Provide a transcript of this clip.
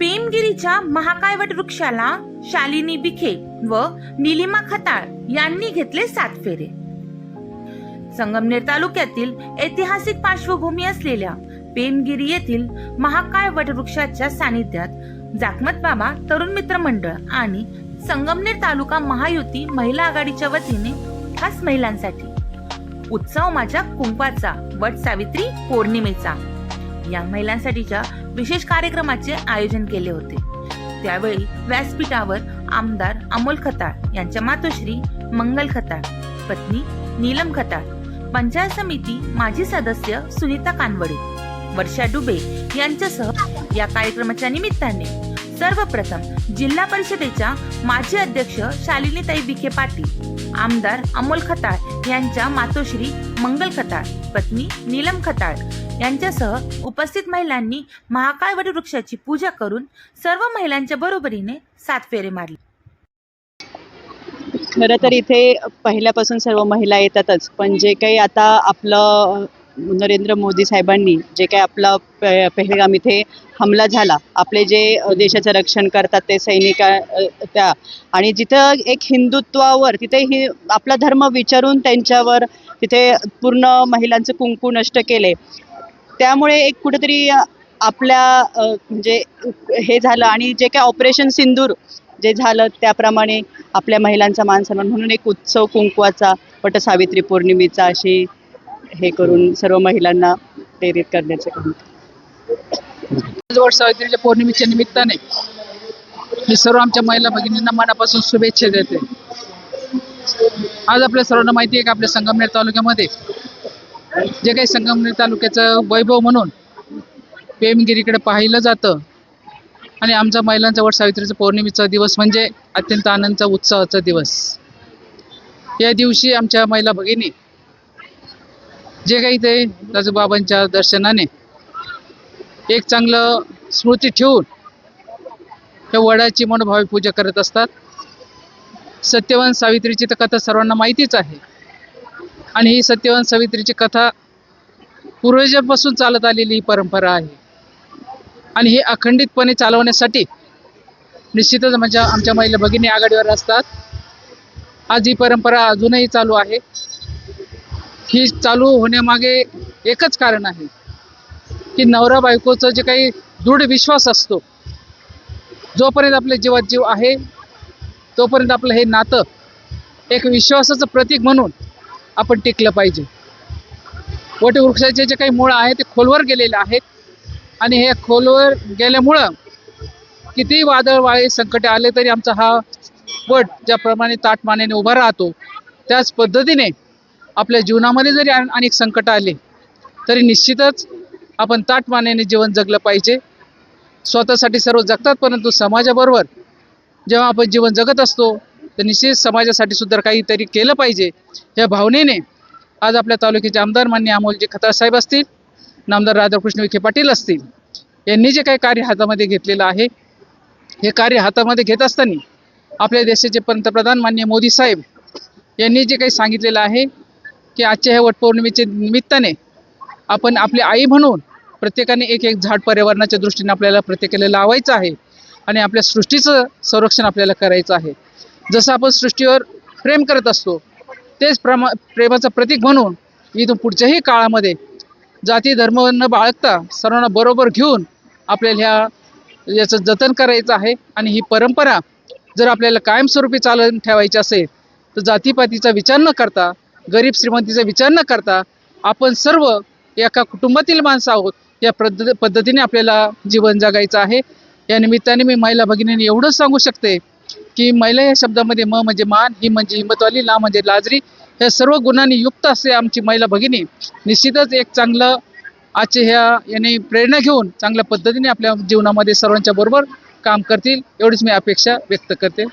पेमगिरीच्या महाकायवट वृक्षाला शालिनी बिखे व निलिमा खताळ यांनी घेतले सात फेरे. संगमनेर तालुक्यातील ऐतिहासिक पार्श्वभूमी असलेल्या पेमगिरी येथील महाकाय वटवृक्षाच्या सानिध्यात जाकमत बाबा तरुण मित्र मंडळ आणि संगमनेर तालुका महायुती महिला आघाडीच्या वतीने खास महिलांसाठी उत्सव माझ्या कुंपाचा वट सावित्री पौर्णिमेचा. या महिलांसाठीच्या विशेष कार्यक्रमाचे आयोजन केले होते. त्यावेळी व्यासपीठावर आमदार अमोल खताळ यांच्या मातोश्री मंगल खताळ पत्नी नीलम खताळ पंचायत समिती माजी सदस्य सुनीता कानवडे वर्षा डुबे यांच्यासह या कार्यक्रमाच्या निमित्ताने सर्वप्रथम जिल्हा परिषदेच्या माजी अध्यक्ष शालिनीताई विखे पाटील आमदार अमोल खताळ यांच्या मातोश्री मंगल खताळ पत्नी नीलम खताळ यांच्यासह उपस्थित महिलांनी महाकाय वटवृक्षाची पूजा करून सर्व महिलांच्या बरोबरीने सात फेरे मारले. खरं तर इथे पहिल्यापासून सर्व महिला येतातच पण जे काही आता आपलं नरेंद्र मोदी साहेबांनी जे काय आपला पे पेहलगाम इथे हमला झाला आपले जे देशाचं रक्षण करतात ते सैनिक त्या आणि जिथं एक हिंदुत्वावर तिथे हि आपला धर्म विचारून त्यांच्यावर तिथे पूर्ण महिलांचं कुंकू नष्ट केले. त्यामुळे एक कुठेतरी आपल्या म्हणजे हे झालं आणि जे काय ऑपरेशन सिंदूर जे झालं त्याप्रमाणे आपल्या महिलांचा मान सन्मान म्हणून एक उत्सव कुंकवाचा वटसावित्री पौर्णिमेचा अशी हे करून सर्व महिलांना प्रेरित करण्याचे काम. सावित्रीच्या पौर्णिमेच्या निमित्ताने मी सर्व आमच्या महिला भगिनींना मनापासून शुभेच्छा देते. आज आपल्या सर्वांना माहिती आहे की आपल्या संगमनेर तालुक्यामध्ये जे काही संगमनेर तालुक्याचं वैभव म्हणून पेमगिरीकडे पाहिलं जातं आणि आमचा महिलांचा वट सावित्रीचा पौर्णिमेचा दिवस म्हणजे अत्यंत आनंदचा उत्साहाचा दिवस. या दिवशी आमच्या महिला भगिनी जे काही ते राजूबाबांच्या दर्शनाने एक चांगलं स्मृती ठेवून त्या वडाची मनोभावी पूजा करत असतात. सत्यवान सावित्रीची तर कथा सर्वांना माहितीच आहे. आणि ही सत्यवान सावित्रीची कथा पूर्वजांपासून चालत आलेली ही परंपरा आहे. आणि हे अखंडितपणे चालवण्यासाठी निश्चितच म्हणजे आमच्या महिला भगिनी आघाडीवर असतात. आज ही परंपरा अजूनही चालू आहे. ही चालू होण्यामागे एकच कारण आहे की नवरा बायकोचं जे काही दृढ विश्वास असतो जोपर्यंत आपल्या जीवात जीव आहे तोपर्यंत आपलं हे नातं एक विश्वासाचं प्रतीक म्हणून आपण टिकलं पाहिजे. वटवृक्षाचे जे काही मुळं आहे ते खोलवर गेलेले आहेत आणि हे खोलवर गेल्यामुळं कितीही वादळ वाळे संकटे आले तरी आमचा हा वट ज्याप्रमाणे ताटमानेने उभा राहतो त्याच पद्धतीने आपल्या जीवनामध्ये जरी अनेक संकट आले तरी निश्चितच आपण ताटमानेने जीवन जगलं पाहिजे. स्वतःसाठी सर्व जगतात परंतु समाजाबरोबर जेव्हा आपण जीवन जगत असतो तर निश्चित समाजासाठी सुद्धा काहीतरी केलं पाहिजे. या भावनेने आज आपल्या तालुक्याचे आमदार मान्य अमोलजी खताळ साहेब असतील नामदार राधाकृष्ण विखे पाटील असतील यांनी जे काही कार्य हातामध्ये घेतलेलं आहे हे कार्य हातामध्ये घेत असताना आपल्या देशाचे पंतप्रधान मान्य मोदी साहेब यांनी जे काही सांगितलेलं आहे की आजच्या ह्या वटपौर्णिमेच्या निमित्ताने आपण आपली आई म्हणून प्रत्येकाने एक एक झाड पर्यावरणाच्या दृष्टीने आपल्याला प्रत्येकाला लावायचं आहे आणि आपल्या सृष्टीचं संरक्षण आपल्याला करायचं आहे. जसं आपण सृष्टीवर प्रेम करत असतो तेच प्रमा प्रेमाचं प्रतीक म्हणून इथून पुढच्याही काळामध्ये जाती धर्म न बाळगता सर्वांना बरोबर घेऊन आपल्याला ह्या याचं जतन करायचं आहे आणि ही परंपरा जर आपल्याला कायमस्वरूपी चालवून ठेवायची असेल तर जातीपातीचा विचार न करता गरीब श्रीमंतीचा विचार न करता आपण सर्व एका कुटुंबातील माणसं आहोत. या पद्ध पद्धतीने आपल्याला जीवन जगायचं आहे. या निमित्ताने मी महिला भगिनीने एवढंच सांगू शकते की महिला या शब्दामध्ये म म्हणजे मान ही म्हणजे हिंमतवाली ला म्हणजे लाजरी या सर्व गुणांनी युक्त असे आमची महिला भगिनी निश्चितच एक चांगलं आजचे ह्या याने प्रेरणा घेऊन चांगल्या पद्धतीने आपल्या जीवनामध्ये सर्वांच्या बरोबर काम करतील एवढीच मी अपेक्षा व्यक्त करते.